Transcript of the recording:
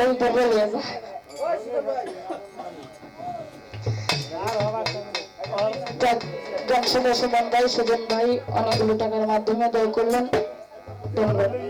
ওই ডেকে নিয়ে যা ডাক সদস্য ভাই সুজন ভাই অনেকগুলো টাকার মাধ্যমে দয় করলেন ধন্যবাদ